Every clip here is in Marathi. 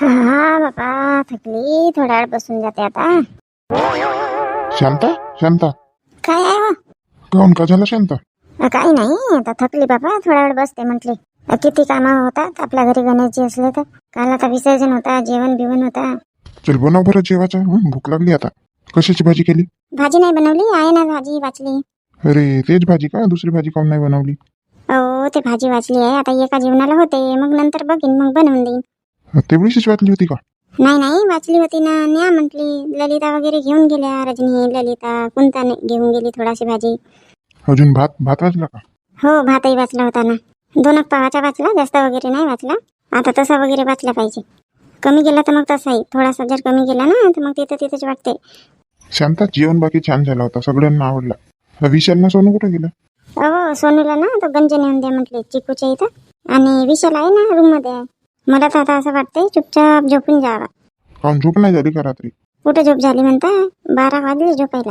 हा बाबा थकली थोडा वेळ बसून जाते आता. शांता शांता. काय आहे हो? काऊन का झाला शांता? अ, काही नाही आता थकली बाबा थोडा वेळ बसते म्हटली. अ, किती कामं होतात आपल्या घरी गणेशजी असले तर. काल आता विसर्जन होता जेवण बिवण होता. चल बनव बरं जेवायचं. हं, भूक लागली आता. कशाची भाजी केली? भाजी नाही बनवली आहे ना भाजी वाचली. अरे तेच भाजी का? दुसरी भाजी काऊन नाही बनवली? हो ते भाजी वाचली आहे आता एका जेवणाला होते. मग नंतर बघीन मग बनवून देईन. तेवढीशीच वाटली होती का? नाही नाही वाचली होती ना. न्या म्हटली. ललिता वगैरे घेऊन गेल्या रजनी ललिता. कोणता घेऊन गेली थोडाशी भाजी. अजून भात भात वाजला का? हो भातही वाचला होता ना. दोन पावाचा वाचला जास्त वगैरे नाही वाचला. आता तसा वगैरे वाचला पाहिजे. कमी गेला तर मग तसाही. थोडासा जर कमी गेला ना तर मग तिथं तिथंच वाटते. शांता जेवण बाकी छान झाला होता. सगळ्यांना आवडला. विशाल ना सोनू कुठे गेला? अहो सोनूला ना तो गंज नेऊन द्या म्हटले चिकूच्या इथं. आणि विशाल आहे ना रूममध्ये आहे. मला तर आता असं वाटतंय चुपचाप झोपून जावा. काऊन झोप नाही झाली का रात्री? कुठे झोप झाली म्हणता? बारा वाजले झोपायला.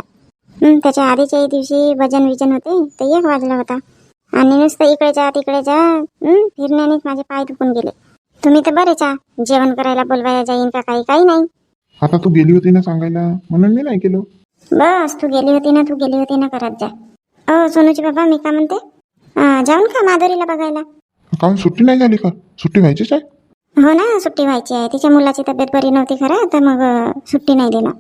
हं, त्याच्या आधीच्याही दिवशी भजन विजन होते तर एक वाजला होता. आणि नुसतं इकडे जा तिकडे जा हं, फिरण्यानेच माझे पाय दुखून गेले. तुम्ही तर बरेच आ जेवण करायला बोलवायला जाईन का काही काही नाही. आता तू गेली होती ना सांगायला? म्हणून मी नाही केलो बस तू गेली होती ना तू गेली होती ना करत जा. अ सोनूची बाबा मी का म्हणते? अं, जाऊन का माधुरीला बघायला? काऊन सुट्टी नाही झाली का? सुट्टी व्हायचीच आहे? हो ना सुट्टी व्हायची आहे. तिच्या मुलाची तब्येत बरी नव्हती खरं तर मग सुट्टी नाही देणार.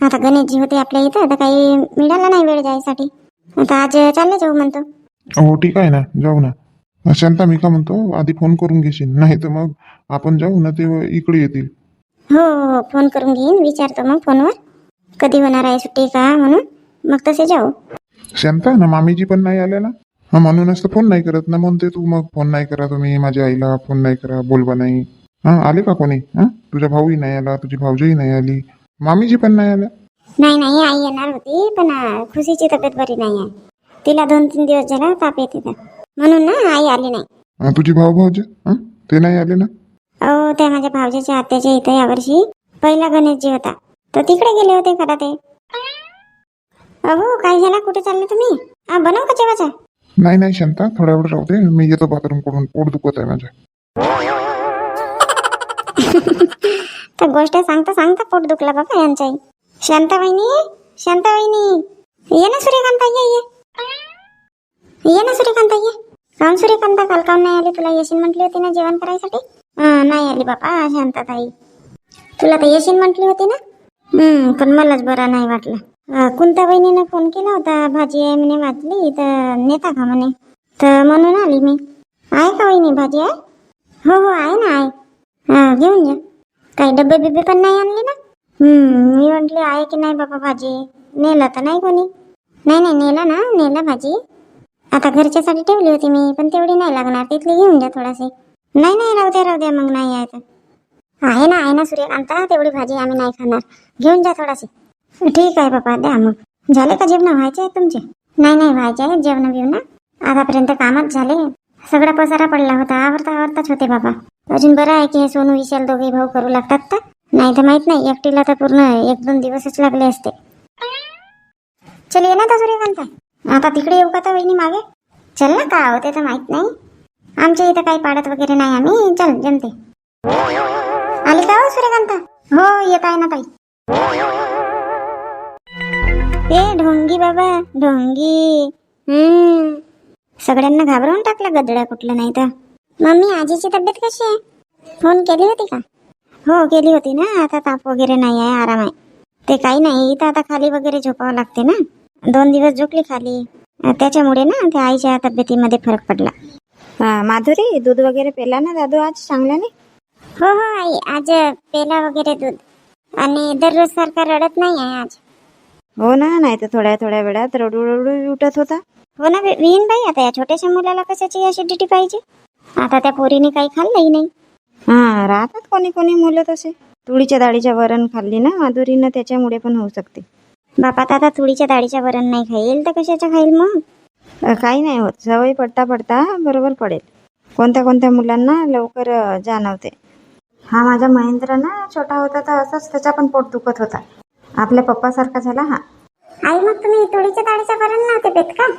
आता गणेशजी होते आपल्या इथं तर काही मिळाला नाही वेळ जायसाठी. आता आज चालले जाऊ म्हणतो. हो ठीक आहे ना जाऊ ना. शांता मी का म्हणतो आधी फोन करून घेशील. नाही तर मग आपण जाऊ ना ते इकडे येतील. हो हो फोन करून घेईन विचारतो मग फोनवर. कधी होणार आहे सुट्टी का म्हणून. मग तसे जाऊ. शांता ना मामीजी पण नाही आल्या ना? हा म्हणूनच तर फोन नाही करत ना म्हणते तू मग फोन नाही करा तुम्ही माझ्या आईला फोन नाही करा बोलवा नाही. हा आले का कोणी? हा? तुझा भाऊही नाही आला तुझी भाऊजही नाही आली. मामीजी पण नाही आल्या? नाही नाही आई येणार होती पण अं, खुशीची तब्येत बरी नाही आहे. तिला दोन तीन दिवस झाला ताप येते. म्हणून ना आई आली नाही. तुझी भाऊ भाऊजे? हा? ते नाही आले ना? अहो त्या माझ्या भावजाच्या आत्याच्या इथे यावर्षी पहिला गणेशजी होता. तर तिकडे गेले होते खरा ते? अहो काय झाला? कुठे चालले तुम्ही? हा बनव का जेवाचा नाही नाही शांता. थोड्या वेळ राहू दे. मी येतो बाथरूमकडून. पोट दुखत आहे माझ्या. तर गोष्ट सांगता सांगता पोट दुखला बाबा यांच्याही शांता वहिनी शांता वहिनी ये ना सूर्यकांता ये ये. ये ना सूर्यकांता ये. काम सूर्यकांता काल काम नाही आली तुला येशील म्हटली होती ना जेवण करायसाठी? नाही आली बाबा शांताताई. तुला तर येशील म्हटली होती ना? हम्म पण मलाच बरा नाही वाटलं. कोणत्या बहिणीनं वहिनीनं फोन केला होता भाजी आहे म्हणे वाटली तर नेता का म्हणे? तर म्हणून आली मी. आहे का वहिनी भाजी आहे? हो हो आहे ना आहे. हा घेऊन जा काही डबे बिबे पण नाही आणले ना? हम्म मी म्हटले आहे की नाही बाबा भाजी? नेला तर नाही कोणी? नाही नाही नेला ना नेला भाजी. आता घरच्यासाठी ठेवली होती मी पण तेवढी नाही लागणार. तिथली घेऊन द्या थोडासे. नाही नाही राहू द्या राहू द्या मग नाही आहे तर. आहे ना आहे ना सूर्यकांता तेवढी भाजी आम्ही नाही खाणार. घेऊन जा थोडासे. ठीक आहे बाबा द्या मग. झाले का जेवण? व्हायचे आहेत तुमचे? नाही नाही व्हायचे आहे जेवण बिवणं आतापर्यंत कामच झाले. सगळा पसारा पडला होता. आवरता आवरताच होते बाबा. अजून बरं आहे की हे सोनू विशाल दोघे भाऊ करू लागतात तर? नाही तर माहीत नाही एकटीला तर पूर्ण एक दोन दिवसच लागले असते. चल ये ना आता सूर्यकांता. आता तिकडे येऊ का तर वहिनी मागे? चल ना का होते तर माहीत नाही. आमच्या इथं काही पाडत वगैरे नाही आम्ही. चल जमते. आली का हो सूर्यकांता? हो येत आहे ना ताई. ए ढोंगी बाबा ढोंगी. हम्म. सगळ्यांना घाबरवून टाकलं गदड्या कुठलं नाही तर. मम्मी आजीची तब्येत कशी आहे? फोन केली होती का? हो केली होती ना. आता ताप वगैरे नाही आहे आराम आहे. ते काही नाही इथं आता खाली वगैरे झोपावं लागते ना. दोन दिवस झोपली खाली. त्याच्यामुळे ना त्या आईच्या तब्येतीमध्ये फरक पडला. हा, माधुरी दूध वगैरे पेला ना दादू आज चांगल्याने? हो हो आई. आज पेला वगैरे दूध. आणि दररोज सारखा रडत नाही आहे आज. हो ना नाही तर थोड्या थोड्या वेळात रडू रडू उठत होता. हो ना विहीन बाई आता या छोट्याशा मुलाला कशाची ऍसिडिटी पाहिजे? आता त्या पोरीने काही खाल्लंही नाही. हा राहतात कोणी कोणी मुलं तसे. तुळीच्या डाळीच्या वरण खाल्ली ना माधुरीनं त्याच्यामुळे पण होऊ शकते. बापात आता तुळीच्या डाळीच्या वरण नाही खाईल तर कशाच्या खाईल मग? काही नाही होत. सवय पडता पडता बरोबर पडेल. कोणत्या कोणत्या मुलांना लवकर जाणवते. हा माझा महेंद्र ना छोटा होता तर असाच त्याचा पण पोट दुखत होता. आपल्या पप्पासारखा झाला हा. आई मग तुम्ही तुळीच्या डाळीच्या वरण नव्हते पेत का?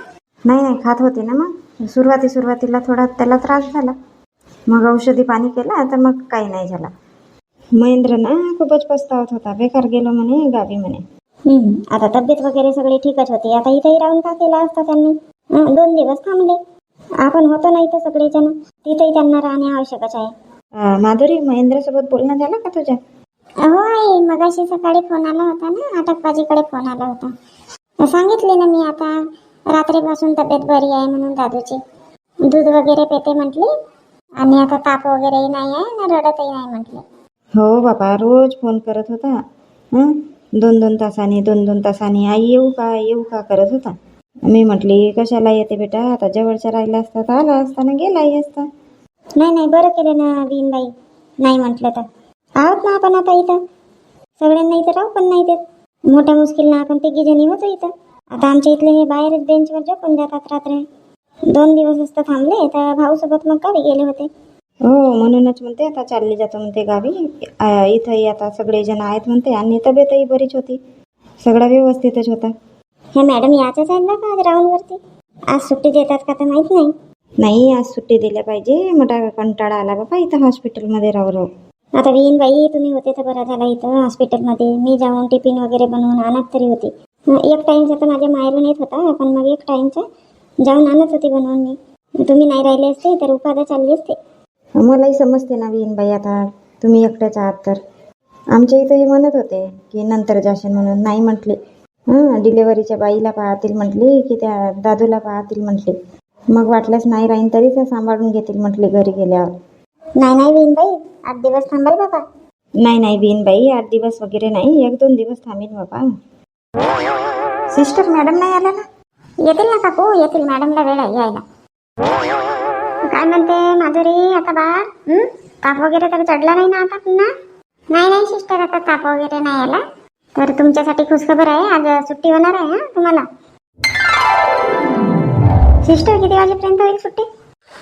नाही नाही खात होती ना मग. सुरुवाती सुरुवातीला थोडा त्याला त्रास झाला. मग औषधी पाणी केला तर मग काही नाही झाला. महेंद्र ना खूपच पस्तावत होता. बेकार गेलो म्हणे गावी म्हणे. आता तब्येत वगैरे सगळी ठीकच होती. आता इथेही राहून का केला असता त्यांनी? दोन दिवस थांबले. आपण होतो नाही तर सगळे जण तिथेही त्यांना राहणे आवश्यकच आहे. माधुरी महेंद्रसोबत बोलणं झालं का तुझ्या? हो आई मगाशी सकाळी फोन आला होता ना. वाजेकडे फोन आला होता. सांगितले ना मी आता. रात्रीपासून तब्येत बरी आहे म्हणून दादूची. दूध वगैरे पेते म्हटली. आणि आता ताप वगैरेही नाही आहे ना रडतही नाही म्हटले. हो बाबा रोज फोन करत होता. हं? दोन दोन तासांनी दोन दोन तासांनी. आई येऊ का येऊ का करत होता. मी म्हटली कशाला येते बेटा? आता जवळच्या राहिला असता तर आला असता ना गेलाही असता. नाही नाही बरं केलं ना बीनबाई नाही म्हटलं तर. आहोत ना आपण आता इथं? सगळ्यांना इथं राहू पण नाही देत. मोठ्या मुश्किलनं आपण तिघी जणी होतो इथं. आता आमच्या इथले हे बाहेरच बेंचवर झोपून जातात रात्री. दोन दिवस असतं थांबले तर भाऊसोबत मग गावी गेले होते. हो म्हणूनच म्हणते आता चालली जातो म्हणते गावी. आ, इथंही आता सगळे जण आहेत म्हणते आणि तब्येतही बरीच होती. सगळा व्यवस्थितच होता. हे मॅडम याच्याच आहेत ना का आज राऊंडवरती? आज सुट्टी देतात का तर माहीत नाही. नाही आज सुट्टी दिल्या पाहिजे. मोठा कंटाळा आला बाबा इथं हॉस्पिटलमध्ये राहू राहू. आता बीन बाई तुम्ही होते तर बरं झाला इथं हॉस्पिटलमध्ये. मी जाऊन टिफिन वगैरे बनवून आणत तरी होती. एक टाइमचा तर माझ्या माहेरून येत होता पण मग एक टाइमचा जाऊन आणत होती बनवून मी. तुम्ही नाही राहिले असते तर उपादा चालली असते. मलाही समजते ना बाई आता. तुम्ही एकट्याच आहात तर. आमच्या इथं हे म्हणत होते की नंतर जाशील म्हणून. नाही म्हटले. हां डिलेवरीच्या बाईला पाहतील म्हटली की त्या दादूला पाहतील म्हटली. मग वाटल्यास नाही राहीन तरी त्या सांभाळून घेतील म्हटले घरी गेल्यावर. नाही नाही बीन बाई. आठ दिवस थांबाल बाबा. नाही नाही बीन बाई. आठ दिवस वगैरे नाही. एक दोन दिवस थांबीन बाबा. सिस्टर मॅडम नाही आल्या ना येतील ना काकू येतील मॅडमला वेळ आहे यायला काय म्हणते माधुरी आता बाळ ताप वगैरे तर चढला नाही ना आता पुन्हा नाही नाही सिस्टर आता ताप वगैरे नाही आला तर तुमच्यासाठी खुशखबर आहे आज सुट्टी होणार आहे हा तुम्हाला सिस्टर किती वाजेपर्यंत होईल सुट्टी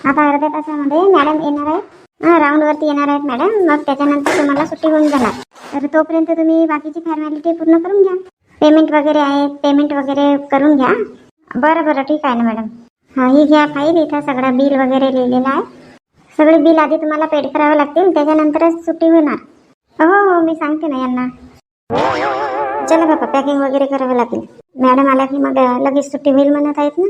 आता अर्ध्या तासामध्ये मॅडम येणार आहे राऊंडवरती येणार आहेत मॅडम मग त्याच्यानंतर तुम्हाला सुट्टी होऊन जाणार तर तोपर्यंत तुम्ही बाकीची फॉर्मॅलिटी पूर्ण करून घ्या पेमेंट वगैरे आहे पेमेंट वगैरे करून घ्या. बरं बरं ठीक आहे ना मॅडम. हा ही घ्या फाईल इथं सगळं बिल वगैरे लिहिलेलं आहे. सगळे बिल आधी तुम्हाला पेड करावे लागतील त्याच्यानंतरच सुट्टी होणार. हो हो मी सांगते ना यांना. चला बाबा पॅकिंग वगैरे करावं लागेल. मॅडम आल्या की मग लगेच सुट्टी होईल म्हणत आहेत ना?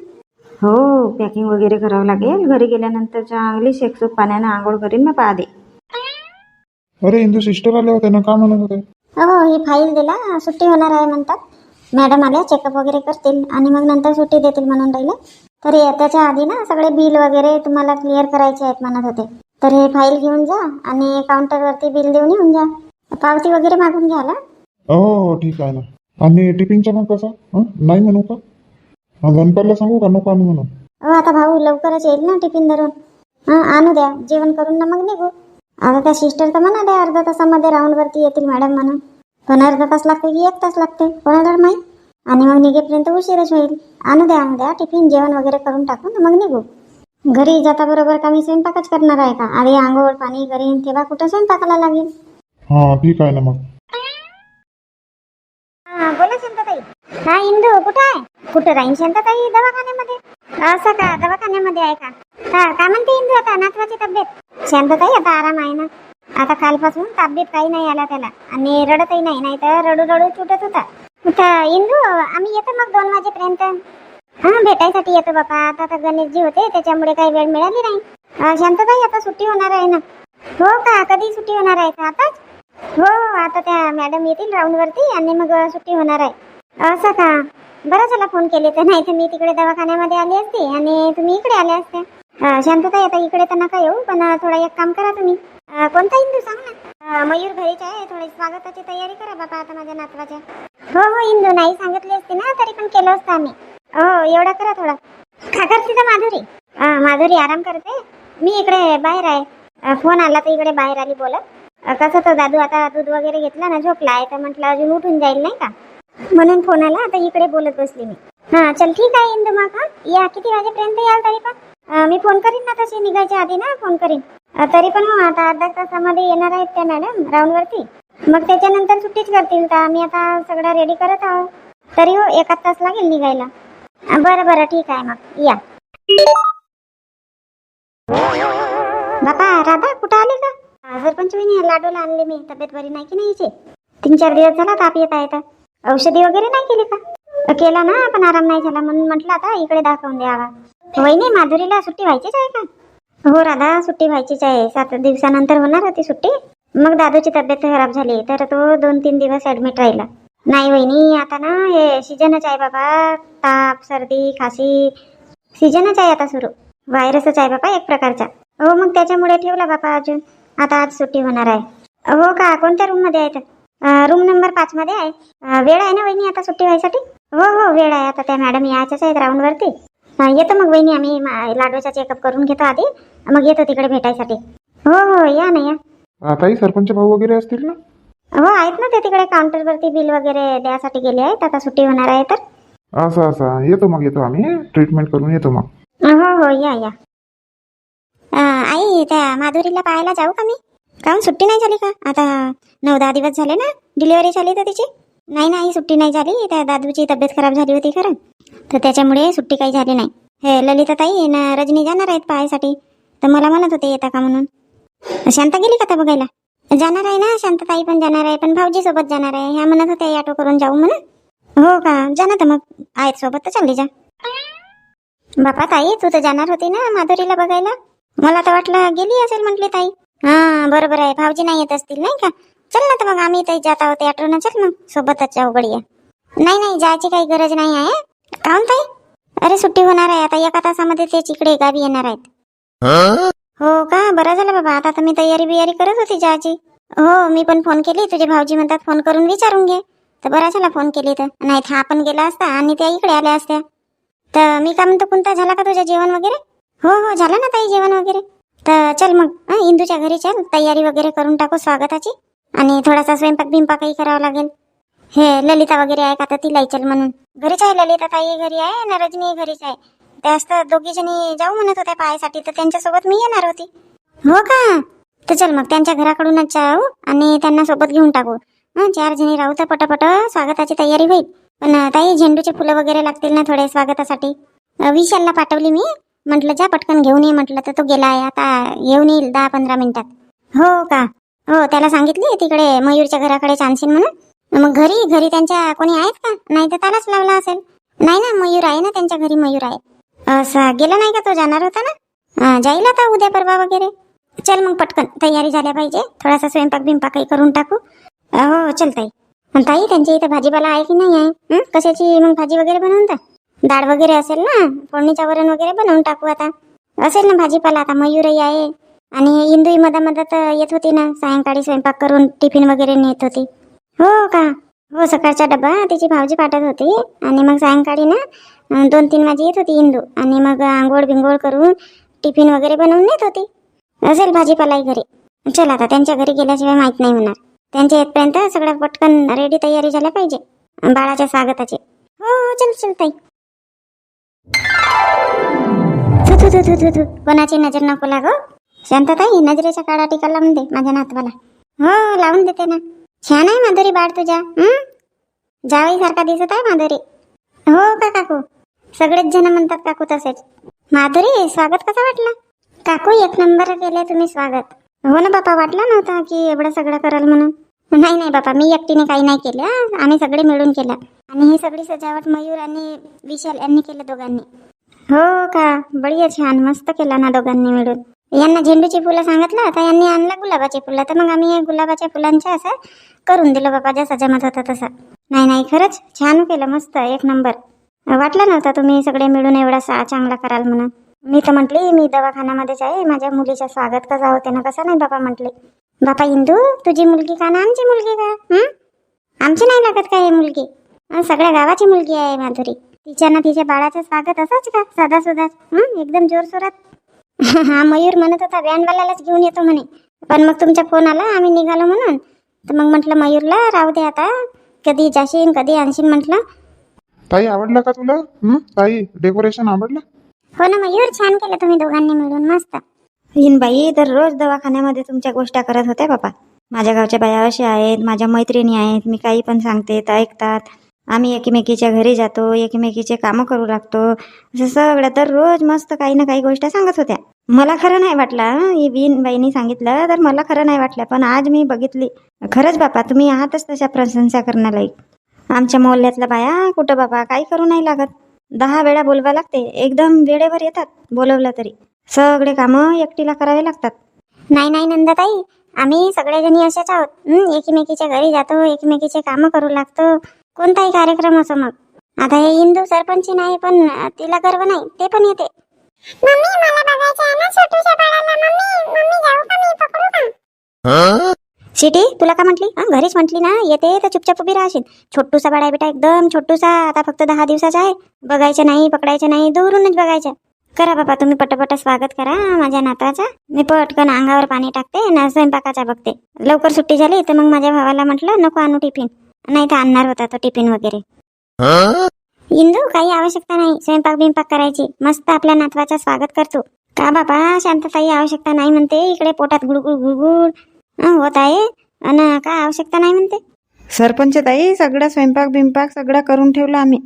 हो पॅकिंग वगैरे करावं लागेल. घरी गेल्यानंतर चांगली शेकसूप पाण्यानं आंघोळ करीन ना पहा दे अरे इंदू सिस्टर आले होते ना का म्हणत होते हो ही फाईल दिला सुट्टी होणार आहे म्हणतात. मॅडम आल्या चेकअप वगैरे करतील आणि मग नंतर सुट्टी देतील म्हणून राहिले. तरी त्याच्या आधी ना सगळे बिल वगैरे तुम्हाला क्लिअर करायचे आहेत म्हणत होते. तर हे फाईल घेऊन जा आणि काउंटरवरती बिल देऊन येऊन जा. पावती वगैरे मागून घ्या ना हो हो ठीक आहे ना. आणि टिफिनचं मग कसं? हं? नाही म्हणू का? हा, गणपतला सांगू का? नको आणू म्हणून. हो आता भाऊ लवकरच येईल ना टिफिन धरून. हां आणू द्या. जेवण करून ना मग निघू. आता त्या सिस्टर तर म्हणा द्या अर्ध्या तासामध्ये राऊंडवरती येतील मॅडम म्हणून. पण अर्धा तास लागते की एक तास लागते. कोणाला माहीत आणि मग निघेपर्यंत उशीरच होईल. आणू द्या आणू द्या. टिफिन जेवण वगैरे करून टाकून मग निघू. घरी जाता बरोबर का मी स्वयंपाकच करणार आहे का? आधी आंघोळ पाणी करीन तेव्हा कुठं स्वयंपाकाला लागेल? हा ठीक आहे ना मग. हा, बोला हा इंदू कुठं आहे? कुठं राहीन शांताताई दवाखान्यामध्ये? असं का? दवाखान्यामध्ये आहे का? का काय म्हणते इंदू आता? नातवाची तब्येत? शांतताई आता आराम आहे ना. आता कालपासून तब्येत काही नाही आला त्याला. आणि रडतही नाही नाही तर रडू रडू तुटत होता. तर इंदू आम्ही येतो मग दोन वाजेपर्यंत. हा भेटायसाठी येतो बापा. आता तर गणेशजी होते त्याच्यामुळे काही वेळ मिळाली नाही. शांतताई आता सुट्टी होणार आहे ना. हो का? कधी सुट्टी होणार आहे? का आताच? हो, हो आता त्या मॅडम येतील राऊंडवरती आणि मग सुट्टी होणार आहे. असं का? बरं झाला फोन केले तर. नाही तर मी तिकडे दवाखान्यामध्ये आली असते आणि तुम्ही इकडे आले असते. शांतता शांतताई आता इकडे तर नका येऊ पण थोडा एक काम करा तुम्ही. कोणता इंदू सांग ना. मयूर घरीच आहे थोडी स्वागताची तयारी करा बाबा आता माझ्या नातवाच्या. हो हो इंदू नाही सांगितली असते ना तरी पण केलं असतं आम्ही. हो, हो एवढा करा थोडा. का करते तर माधुरी माधुरी आराम करते. मी इकडे बाहेर आहे. फोन आला तर इकडे बाहेर आली बोलत. कसं तो दादू आता दूध वगैरे घेतला ना झोपला आहे तर म्हटलं अजून उठून जाईल नाही का? म्हणून फोन आला. आता इकडे बोलत बसली मी. हा चल ठीक आहे इंदू मग या किती वाजेपर्यंत याल तरी पण? मी फोन करीन ना तशी निघायच्या आधी ना फोन करीन. तरी पण हो आता अर्ध्या तासामध्ये येणार आहेत त्या मॅडम राऊंडवरती मग त्याच्यानंतर सुट्टीच करतील तर आम्ही आता सगळं रेडी करत आहोत. तरी हो एकाच तास लागेल निघायला. बरं बरं ठीक आहे मग. या. बाबा राधा कुठं आली का सरपंच लाडूला आणले मी. तब्येत बरी नाही की नाही हिची? तीन चार दिवस झाला ताप येत आहे तर. औषधी वगैरे नाही केली का? केला ना पण आराम नाही झाला. म्हणून म्हटलं आता इकडे दाखवून द्यावा. वहिनी माधुरीला सुट्टी व्हायचीच आहे का? हो राधा सुट्टी व्हायचीच आहे. सात दिवसानंतर होणार होती सुट्टी. मग दादूची तब्येत खराब झाली तर तो दोन तीन दिवस ऍडमिट राहिला. नाही वहिनी आता ना हे सीजनच आहे बाबा. ताप सर्दी खासी. सीजनच आहे आता सुरू. व्हायरसच आहे बाबा एक प्रकारचा. हो मग त्याच्यामुळे ठेवला बाबा अजून. आता आज सुट्टी होणार आहे. हो का? कोणत्या रूममध्ये आहे तर? रूम नंबर पाच मध्ये आहे. वेळ आहे ना वहिनी आता सुट्टी व्हायसाठी? हो हो वेळ आहे आता त्या मॅडम यायच्याच आहेत राऊंड वरती. अं, येतो मग वहिनी आम्ही लाडूचा चेकअप करून घेतो आधी. मग येतो तिकडे भेटायसाठी. हो हो या ना या. आताही सरपंच भाऊ वगैरे असतील ना? हो आहेत ना ते तिकडे काउंटरवरती बिल वगैरे द्यासाठी गेले आहेत. आता सुट्टी होणार आहे तर. असं असं. येतो मग येतो आम्ही. ट्रीटमेंट करून येतो मग. हो हो या या. आई त्या माधुरीला पाहायला जाऊ का मी? काहून सुट्टी नाही झाली का? आता नऊ दहा दिवस झाले ना? डिलिव्हरी झाली तर तिची? नाही नाही सुट्टी नाही झाली. त्या दादूची तब्येत खराब झाली होती खरं. तर त्याच्यामुळे सुट्टी काही झाली नाही. हे ललिताताई ना रजनी जाणार आहेत पाहायसाठी. तर मला म्हणत होते येता का म्हणून? शांता गेली का आता बघायला? जाणार आहे ना? शांतताई पण जाणार आहे पण भाऊजी सोबत जाणार आहे. ह्या म्हणत होत्या ऑटो करून जाऊ म्हणून. हो का? जा ना तर मग. आहेत सोबत तर चालली जा. बापा ताई तू तर जाणार होती ना माधुरीला बघायला? मला तर वाटलं गेली असेल म्हटली ताई. हा बरोबर आहे. भाऊजी नाही येत असतील नाही का? चल ना तर मग आम्ही इथे जात आहोत ऑटोनं चल मग सोबतच जाऊ गडीया नाही नाही जायची काही गरज नाही आहे. काहून ताई? अरे सुट्टी होणार आहे. आता एका तासामध्ये तेच इकडे गावी येणार आहेत. हो का? बरं झालं बाबा. आता तर मी तयारी बियारी करत होती जायची. हो मी पण फोन केली. तुझे भाऊजी म्हणतात फोन करून विचारून घे. तर बरा झाला फोन केली तर. नाही हा पण गेला असता आणि त्या इकडे आल्या असत्या. तर मी काय म्हणतो कोणता झाला का तुझं जेवण वगैरे? हो हो झालं ना ताई जेवण वगैरे. तर चल मग हं, इंदूच्या घरी चल. तयारी वगैरे करून टाकू स्वागताची. आणि थोडासा स्वयंपाक बिंपाकही करावा लागेल. हे ललिता वगैरे आहे का तर तिलाही चल म्हणून. घरीच आहे ललिता ताई घरी आहे ना रजनी घरीच आहे. त्यास तर दोघी जणी जाऊ म्हणत होत्या पाहायसाठी तर त्यांच्यासोबत मी येणार होती. हो का? तर चल मग त्यांच्या घराकडूनच जाऊ आणि त्यांना सोबत घेऊन टाकू. चार जणी राहू तर पटापट स्वागताची तयारी होईल. पण ताई झेंडूचे फुलं वगैरे लागतील ना थोडे स्वागतासाठी? विशालला पाठवली मी. म्हटलं जा पटकन घेऊन ये म्हटलं तर तो गेला आहे आता येऊन येईल दहा पंधरा मिनिटात. हो का? हो त्याला सांगितली तिकडे मयूरच्या घराकडे आणशील म्हणून. मग घरी घरी त्यांच्या कोणी आहेत का? नाही तर त्यालाच लावला असेल. नाही ना मयूर आहे ना त्यांच्या घरी मयूर आहे. असं गेला नाही का तो? जाणार होता ना? जाईल आता उद्या परवा वगैरे. चल मग पटकन तयारी झाल्या पाहिजे थोडासा स्वयंपाक बिंपाकही करून टाकू. हो चल ताई. ताई त्यांच्या इथं भाजीपाला आहे की नाही आहे? कशाची मग भाजी वगैरे बनवून टा डाळ वगैरे असेल ना फोडणीच्या वरण वगैरे बनवून टाकू आता. असेल ना भाजीपाला आता मयूरही आहे. आणि इंदूही मधा मधात येत होती ना सायंकाळी स्वयंपाक करून टिफिन वगैरे नेत होती. हो का? हो सकाळचा डबा तिची भावजी पाठवत होती. आणि मग सायंकाळी ना दोन तीन वाजे येत होती इंदू. आणि मग आंघोळ बिंघोळ करून टिफिन वगैरे बनवून नेत होती. असेल भाजीपालाही घरी. चल आता त्यांच्या घरी गेल्याशिवाय माहीत नाही होणार. त्यांच्या येतपर्यंत सगळं पटकन रेडी तयारी झाल्या पाहिजे. बाळाच्या स्वागताची. हो हो चल चल ताई. कोणाची नजर नको लागो. शांतताई नजरेच्या काळा टिका लावून दे माझ्या नातवाला. हो लावून देते ना. छान आहे माधुरी बाळ तुझ्या जावई सारखा दिसत आहे माधुरी. हो का काकू? सगळेच जण म्हणतात काकू तसेच. माधुरी स्वागत कसं वाटलं? काकू एक नंबर केले तुम्ही स्वागत. हो ना बापा वाटलं नव्हतं की एवढं सगळं कराल म्हणून? नाही नाही बाबा मी एकटीने काही नाही केलं आम्ही सगळे मिळून केलं. आणि ही सगळी सजावट मयूर आणि विशाल यांनी केलं दोघांनी. हो का? बढिया छान मस्त केला ना दोघांनी मिळून. यांना झेंडूची फुलं सांगितलं तर यांनी आणलं गुलाबाची फुलं. तर मग आम्ही गुलाबाच्या फुलांचं असं करून दिलं बाबा जसं जमत होतं तसं. नाही नाही खरंच छान केलं मस्त एक नंबर. वाटलं नव्हतं तुम्ही सगळे मिळून एवढा सा चांगला कराल म्हणून. मी तर म्हटली मी दवाखान्यामध्येच आहे माझ्या मुलीचं स्वागत कसं होते ना कसं नाही बाबा म्हटले. बापा इंदू तुझी मुलगी का ना आमची मुलगी का? हं? आमची नाही लागत का ही मुलगी? सगळ्या गावाची मुलगी आहे माधुरी. तिच्या ना तिच्या बाळाचं स्वागत असंच का? साधा सुधा हं? एकदम जोरसोरात. हा मयूर म्हणत होता व्हॅनवाल्यालाच घेऊन येतो म्हणे. पण मग तुमचा फोन आला आम्ही निघालो म्हणून. तर मग म्हटलं मयूरला राहू दे आता. कधी जाशील कधी आणशील म्हटलं. ताई आवडलं का तुला? हं? ताई डेकोरेशन आवडलं? हो ना मयूर छान केलं तुम्ही दोघांनी मिळून मस्त. भीणबाई तर रोज दवाखान्यामध्ये तुमच्या गोष्टी करत होत्या बापा माझ्या गावच्या बाया अशा आहेत माझ्या मैत्रिणी आहेत मी काही पण सांगते तर ऐकतात. आम्ही एकमेकीच्या घरी जातो एकमेकीचे कामं करू लागतो. असं सगळं तर रोज मस्त काही ना काही गोष्ट सांगत होत्या. मला खरं नाही वाटलं ही बीन बाईनी सांगितलं तर मला खरं नाही वाटलं पण आज मी बघितली. खरंच बापा तुम्ही आहातच तशा प्रशंसा करण्यालायक. आमच्या मोहल्ल्यातल्या बाया कुठं बापा काही करू नाही लागत. दहा वेळा बोलवा लागते एकदम वेळेवर येतात बोलवलं तरी. सगळे कामं एकटीला करावे लागतात. नाही नाही नंदाताई. आम्ही सगळेजणी असेच आहोत. हं, एकमेकीच्या घरी जातो एकमेकीचे कामं करू लागतो. कोणताही कार्यक्रम असो मग. आता हे हिंदू सरपंच नाही पण अं, तिला गर्व नाही ते पण येते. मम्मी मला बघायचं आहे ना छोटूच्या बाळाला. मम्मी मम्मी जाऊ का मी? पकडू का? सिटी तुला का म्हटली? हं, घरीच म्हटली ना. येते तर चुपचाप उभी राहशील. छोटूसा बाळा बेटा एकदम छोटूसा. आता फक्त दहा दिवसाचा आहे. बघायचं नाही पकडायचं नाही दूरूनच बघायचं. करा बाबा तुम्ही पटापट स्वागत करा माझ्या नाताचा मी पटकन अंगावर पाणी टाकते ना स्वयंपाकाचा बघते. लवकर सुट्टी झाली तर मग माझ्या भावाला म्हटलं नको आणू टिफिन. नाही तर आणणार होता तो टिफिन वगैरे. इंदू काही आवश्यकता नाही. स्वयंपाक बिंपाक करायची. मस्त आपल्या नातवाचं स्वागत करतो. का बाबा शांतताई आवश्यकता नाही म्हणते. इकडे पोटात गुडगुड गुडगुड. होत आहे. अन का आवश्यकता नाही म्हणते? सरपंच ताई सगळं स्वयंपाक बिंपाक सगळं करून ठेवलं आम्ही.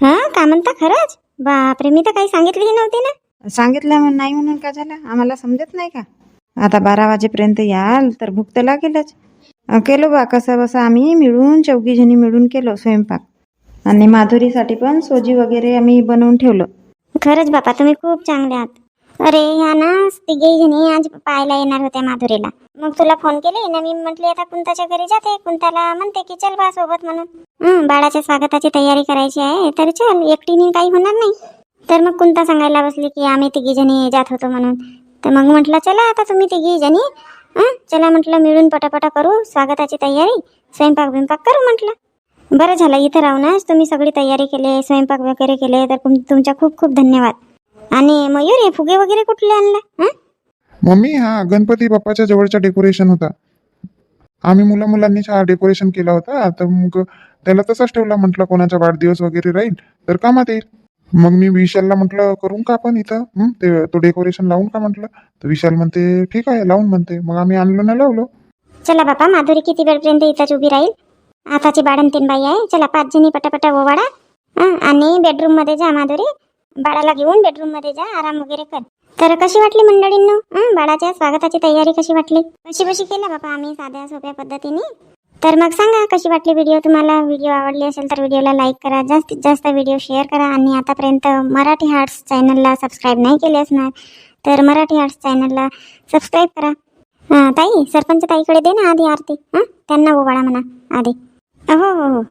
हा का म्हणता खरंच? बापरे मी तर काही सांगितली नव्हती ना. सांगितलं म्हण- नाही म्हणून का झालं? आम्हाला समजत नाही का? आता बारा वाजेपर्यंत याल तर भूक तर लागेलच. केलो बा कसं बसं आम्ही मिळून चौघी जणी मिळून केलो स्वयंपाक. आणि माधुरीसाठी पण सोजी वगैरे आम्ही बनवून ठेवलं. खरंच बापा तुम्ही खूप चांगले आहात. अरे ह्या ना तिघे जणी आज पाहायला येणार होत्या माधुरीला. मग तुला फोन केले? ना मी म्हटली आता कुंताच्या घरी जाते. कुंताला म्हणते की चल बा सोबत म्हणून. बाळाच्या स्वागताची तयारी करायची आहे. तर चल एकटीने काही होणार नाही. तर मग कोणता सांगायला बसली की आम्ही तिघी जणी जात होतो म्हणून. तर मग म्हटलं चला आता तुम्ही तिघी जणी हं, चला म्हटलं मिळून पटापटा करू स्वागताची तयारी. स्वयंपाक बिंपाक करू म्हटलं. बरं झालं इथं राहूनच तुम्ही सगळी तयारी केली स्वयंपाक वगैरे केले तर तुमच्या खूप खूप धन्यवाद. आणि मयूर हे फुगे वगैरे कुठले आणला? हं? मम्मी हा गणपती बाप्पाच्या जवळचा डेकोरेशन होता. आम्ही मुला मुलांनी हा डेकोरेशन केला होता. तर मग त्याला तसाच ठेवला म्हटलं कोणाचा वाढदिवस वगैरे राहील तर कामात येईल. मग मी विशालला म्हटलं करून का आपण इथं? हं? ते तो डेकोरेशन लावून का? म्हटलं. तर विशाल म्हणते ठीक आहे लावून म्हणते. मग आम्ही आणलो ना लावलो. चला बापा माधुरी किती वेळपर्यंत इथंच उभी राहील? आताची बाळण तीन बाई आहे. चला पाच जणी पटापटा ओवाडा हं, आणि बेडरूममध्ये जा माधुरी. बाळाला घेऊन बेडरूममध्ये जा आराम वगैरे कर. तर कशी वाटली मंडळींनो? हं, बाळाच्या स्वागताची तयारी कशी वाटली? कशी कशी केला बापा आम्ही? साध्या सोप्या पद्धतीने? तर मग सांगा कशी वाटली व्हिडिओ तुम्हाला व्हिडिओ आवडली असेल तर व्हिडिओला लाईक करा. जास्तीत जास्त व्हिडिओ शेअर करा. आणि आतापर्यंत मराठी हार्ट्स चॅनलला सबस्क्राईब नाही केले असणार तर मराठी हार्ट्स चॅनलला सबस्क्राईब करा. हां ताई सरपंच ताईकडे दे ना आधी आरती. हां त्यांना ओवाळा म्हणा आधी. हो हो हो.